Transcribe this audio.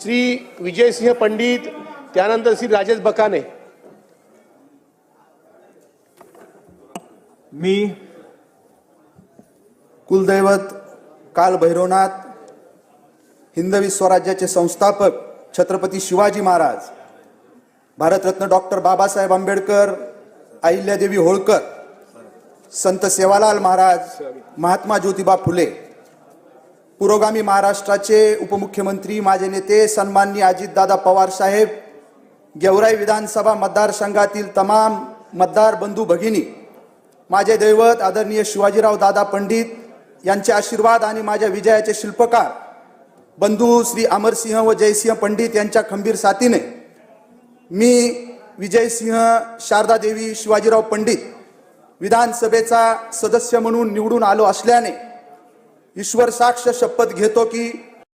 श्री विजयसिंह पंडित त्यानंतर श्री राजेश बकाने. मी कुलदैवत काल भैरवनाथ हिंदवी स्वराज्याचे संस्थापक छत्रपती शिवाजी महाराज भारतरत्न डॉक्टर बाबासाहेब आंबेडकर अहिल्यादेवी होळकर संत सेवालाल महाराज महात्मा ज्योतिबा फुले पुरोगामी महाराष्ट्राचे उपमुख्यमंत्री माझे नेते सन्माननीय अजितदादा पवार साहेब गेवराई विधानसभा मतदारसंघातील तमाम मतदार बंधू भगिनी माझे दैवत आदरणीय शिवाजीराव दादा पंडित यांचे आशीर्वाद आणि माझ्या विजयाचे शिल्पकार बंधू श्री अमरसिंह व जयसिंह पंडित यांच्या खंबीर साथीने मी विजयसिंह शारदादेवी शिवाजीराव पंडित विधानसभेचा सदस्य म्हणून निवडून आलो असल्याने ईश्वर साक्ष शपथ घेतो की